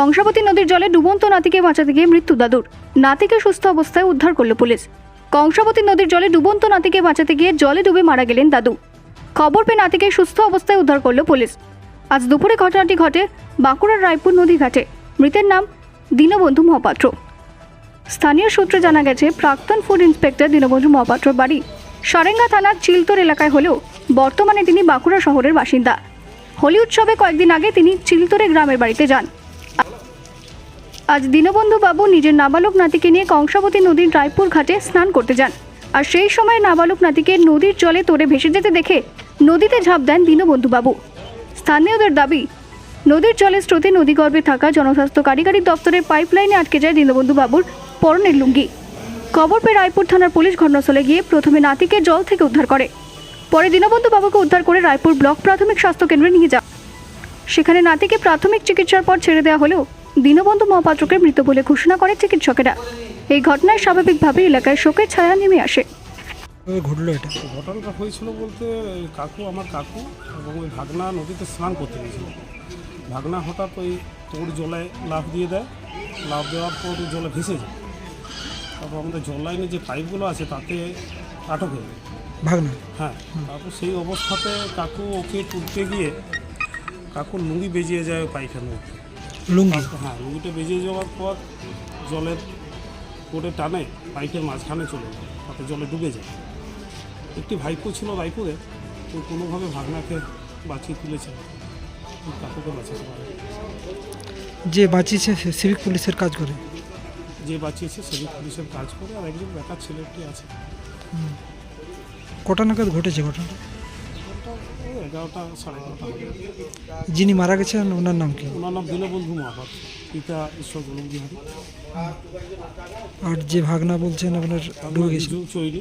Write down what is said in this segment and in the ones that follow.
কংসাবতী নদীর জলে ডুবন্ত নাতিকে বাঁচাতে গিয়ে মৃত্যু দাদুর। নাতিকে সুস্থ অবস্থায় উদ্ধার করল পুলিশ। কংসাবতী নদীর জলে ডুবন্ত নাতিকে বাঁচাতে গিয়ে জলে ডুবে মারা গেলেন দাদু। খবর পেয়ে নাতিকে সুস্থ অবস্থায় উদ্ধার করল পুলিশ। আজ দুপুরে ঘটনাটি ঘটে বাঁকুড়ার রায়পুর নদী ঘাটে। মৃতের নাম দীনবন্ধু মহাপাত্র। স্থানীয় সূত্রে জানা গেছে, প্রাক্তন ফুড ইন্সপেক্টর দীনবন্ধু মহাপাত্রর বাড়ি সারেঙ্গা থানার চিলতর এলাকায় হলেও বর্তমানে তিনি বাঁকুড়া শহরের বাসিন্দা। হোলি উৎসবে কয়েকদিন আগে তিনি চিলতরে গ্রামের বাড়িতে যান। আজ দীনবন্ধু বাবু নিজের নাবালক নাতিকে নিয়ে কংসাবতী নদীর রায়পুর ঘাটে স্নান করতে যান। আর সেই সময় নাবালক নাতিকে নদীর জলে তোড়ে ভেসে যেতে দেখে নদীতে ঝাঁপ দেন দীনবন্ধু বাবু। স্থানীয়দের দাবি, নদীর জলের স্রোতে নদীগর্ভে থাকা জনস্বাস্থ্য কারিগরি দপ্তরের পাইপলাইনে আটকে যায় দীনবন্ধু বাবুর পরনের লুঙ্গি। খবর পেয়ে রায়পুর থানার পুলিশ ঘটনাস্থলে গিয়ে প্রথমে নাতিকে জল থেকে উদ্ধার করে। পরে দীনবন্ধু বাবুকে উদ্ধার করে রায়পুর ব্লক প্রাথমিক স্বাস্থ্য কেন্দ্রে নিয়ে যায় সেখানে নাতিকে প্রাথমিক চিকিৎসার পর ছেড়ে দেওয়া হলেও দীনবন্ধু মহাপাত্রকে মৃত বলে ঘোষণা করে চিকিৎসকেরা। এই ঘটনায় স্বাভাবিকভাবে এলাকায় শোকের ছায়া নেমে আসে। ঘটলো এটা। ঘটনাটা হয়েছিল বলতে কাকু আমার কাকু এবং ওই ভাগনা নদীতে স্নান করতে গেছিল ভাগনা হঠাৎ ওই তোর জলে লাফ দিয়ে দেয়। লাফ দেওয়ার পর ওই জলে ভেসে যায়। তারপর আমাদের জল লাইনে যে পাইপগুলো আছে তাতে আটক হয়ে যায়। ভাগনা? হ্যাঁ তারপর সেই অবস্থাতে কাকু ওকে তুলতে গিয়ে কাকুর লুঙ্গি বেজিয়ে যায় ওই পাইপের মধ্যে। লুঙ্গি। হ্যাঁ লুঙ্গিটা বেজিয়ে যাওয়ার পর জলের কোটে টানে পাইপের মাঝখানে চলে যায় তাতে জলে ডুবে যায়। একটি ভাইপো ছিল রায়পুরে তো কোনোভাবে ভাগনাকে বাঁচিয়ে তুলেছে কাকুকে বাঁচাতে পারে যে বাঁচিয়েছে সে সিভিক পুলিশের কাজ করে? যে বাঁচিয়েছে সিভিক পুলিশের কাজ করে আর একজন বেকার ছেলেটি আছে। কটা নাগাদ ঘটেছে ঘটনাটা? এগারোটা সাড়ে এগারোটা যিনি মারা গেছেন ওনার নাম কি? ওনার নাম দীনবন্ধু মহাপাত্র পিতা ঈশ্বর বিহারী আর যে ভাগনা বলছেন আপনার ডুবে গেছে যুগ চৈরি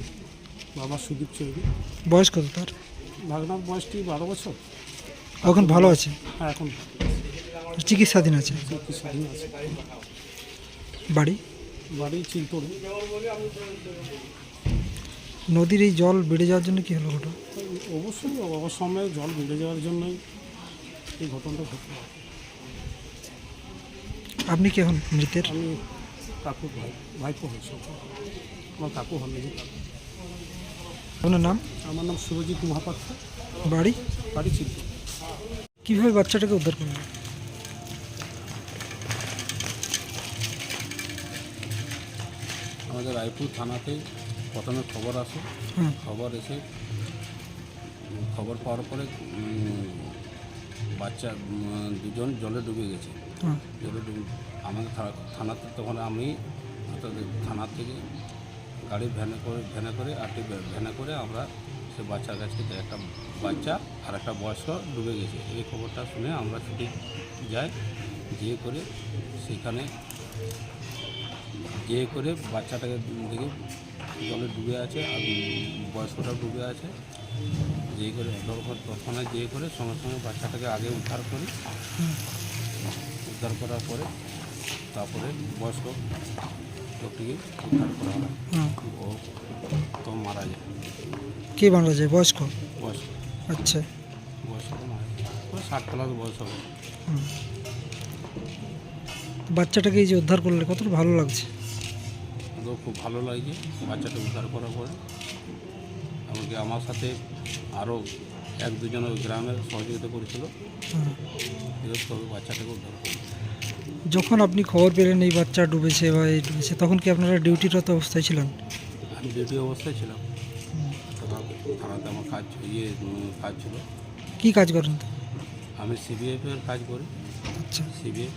বাবা সুদীপ চৈরি বয়স কত তার? ভাগনার বয়সটি বারো বছর? এখন ভালো আছে? হ্যাঁ এখন চিকিৎসাধীন আছে? কি স্বাধীন আছে। বাড়ি? বাড়ি চিলতরে নদীর এই জল বেড়ে যাওয়ার জন্য কি হলো ঘটনা? অবশ্যই অবসময়ে জল বেড়ে যাওয়ার জন্যই এই ঘটনাটা ঘটল। আপনি কি এখন মৃতের? আমি কাকু ভাই ভাইপো হয়েছি আমার কাকু হন নিজে আপনার নাম? আমার নাম সুরজিৎ মহাপাত্র। বাড়ি? বাড়ি চিলতর কীভাবে বাচ্চাটাকে উদ্ধার করল আমাদের রায়পুর থানাতে প্রথমে খবর আসে। খবর এসে খবর পাওয়ার পরে বাচ্চা দুজন জলে ডুবে গেছে। জলে ডুবে আমাদের থানাতে তখন আমি থানা থেকে গাড়ি ভ্যানে করে ভ্যানে করে আর আটটি ভ্যানে করে আমরা সে বাচ্চার কাছে। একটা বাচ্চা আর একটা বয়স্ক ডুবে গেছে। এই খবরটা শুনে আমরা ছুটি যাই গিয়ে করে সেখানে গিয়ে করে বাচ্চাটাকে দেখে জলে ডুবে আছে আর বয়স্কটাও ডুবে আছে। যেয়ে করে তখন যেয়ে করে সঙ্গে সঙ্গে বাচ্চাটাকে আগে উদ্ধার করি। উদ্ধার করার পরে তারপরে বয়স্ক লোকটিকে উদ্ধার করা হয়। হ্যাঁ ও তো মারা যায়। কে মারা যায়? বয়স্ক? বয়স্ক। আচ্ছা। বয়স্ক মারা যায়। ষাট প্লাস বয়স হবে। বাচ্চাটাকে এই যে উদ্ধার করলে কতটা ভালো লাগছে? তো খুব ভালো লাগছে বাচ্চাটা উদ্ধার করার পরে। এমনকি আমার সাথে আরও এক দুজন ওই গ্রামের সহযোগিতা করেছিল। তবে বাচ্চাটাকে উদ্ধার যখন আপনি খবর পেলেন এই বাচ্চা ডুবেছে বা এই ডুবেছে তখন কি আপনারা ডিউটিরত অবস্থায় ছিলেন? আমি ডিউটি অবস্থায় ছিলাম। থানাতে আমার কাজ ইয়ে কাজ ছিল। কী কাজ করেন আমি সিবিএফ এর কাজ করি। আচ্ছা। সিবিএফ।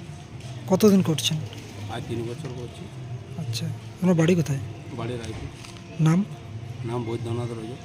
কতদিন করছেন? আজ তিন বছর করছি। আচ্ছা আপনার বাড়ি কোথায়? বাড়ির রায়পুর। নাম? নাম বৈদ্যনাথ রজক